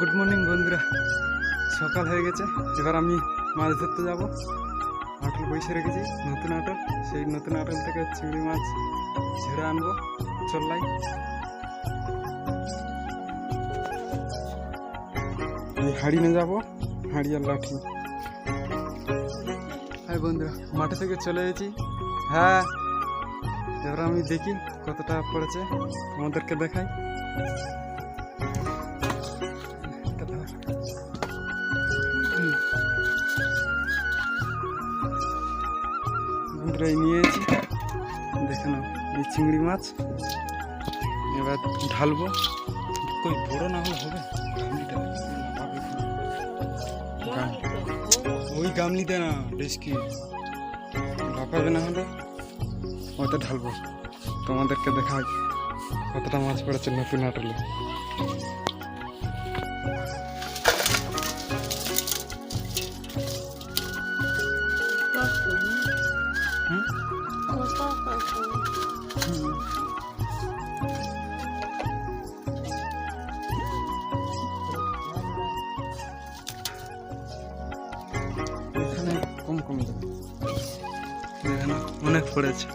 Good morning বন্ধুরা। সকাল হয়ে গেছে। এবার আমি মাছ ধরতে যাব। আটল বসে রেখেছি নতুন আটল। সেই নতুন আটল থেকে চিংড়ি মাছ ঝেড়ে আনব। চললাই এই হাড়ি নিয়ে যাব। হাড়ি আর লাঠি। হ্যাঁ বন্ধুরা, মাঠে থেকে চলে এসেছি। হ্যাঁ এবার আমি দেখি কতটা পড়েছে। তোমাদেরকে দেখাই। এই নিয়েছি। দেখে এই চিংড়ি মাছ। এবার ঢালবো। কই, বড় না হলে হবে? ওই গামলিতে না রেস্কি ভাপাবে না হলে? ওটা ঢালবো। তোমাদেরকে দেখাই কতটা মাছ পড়েছে নতুন আটলে। হুম? কম অনেক পড়েছে।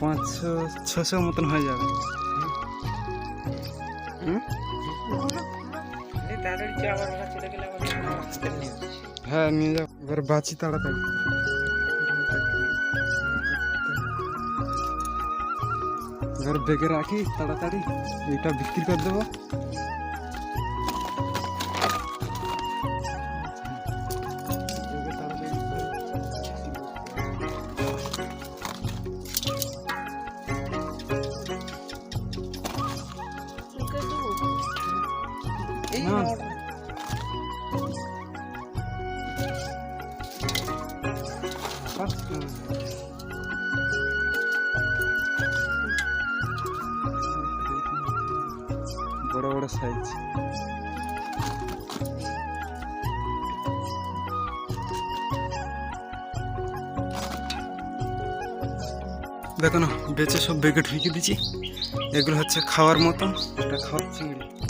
পাঁচশো ছশো মতন হয়ে যাবে। হ্যাঁ নিয়ে যাও। এবার বাঁচি তাড়াতাড়ি। এবার বেগে রাখি তাড়াতাড়ি। এটা বিক্রি করে দেবো। বড় বড় সাইজ দেখো না বেচে সব বেগে ঢুকিয়ে দিচ্ছি। এগুলো হচ্ছে খাওয়ার মতন এটা খাওয়ার চিংড়ি।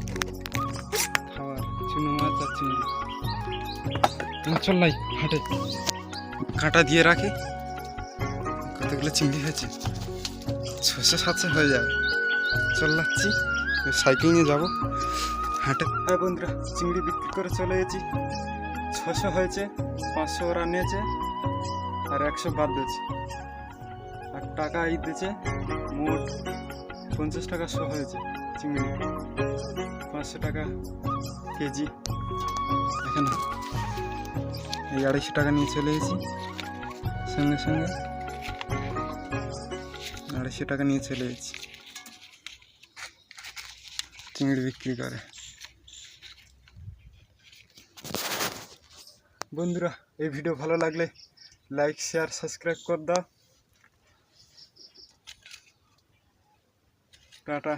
চল হাটে। কাঁটা দিয়ে রাখি। কতগুলো চিংড়ি হয়েছে? ছশো সাতশো হয়ে যাবে। চল যাচ্ছি। সাইকেল নিয়ে যাব। হাটে। হ্যাঁ বন্ধুরা, চিংড়ি বিক্রি করে চলে গেছি। ছশো হয়েছে, পাঁচশো ওরা নিয়েছে, আর একশো বাদ দিয়েছে। আর টাকা এই দিয়েছে, মোট পঞ্চাশ টাকা শো হয়েছে চিংড়ি। পাঁচশো টাকা কেজি। এখানে এই আড়াইশো টাকা নিয়ে চলে এসেছি। সঙ্গে সঙ্গে আড়াইশো টাকা নিয়ে চলে এসেছি। চিংড়ি বিক্রি করে। বন্ধুরা, এই ভিডিও ভালো লাগলে লাইক শেয়ার সাবস্ক্রাইব করে দাও। টাটা।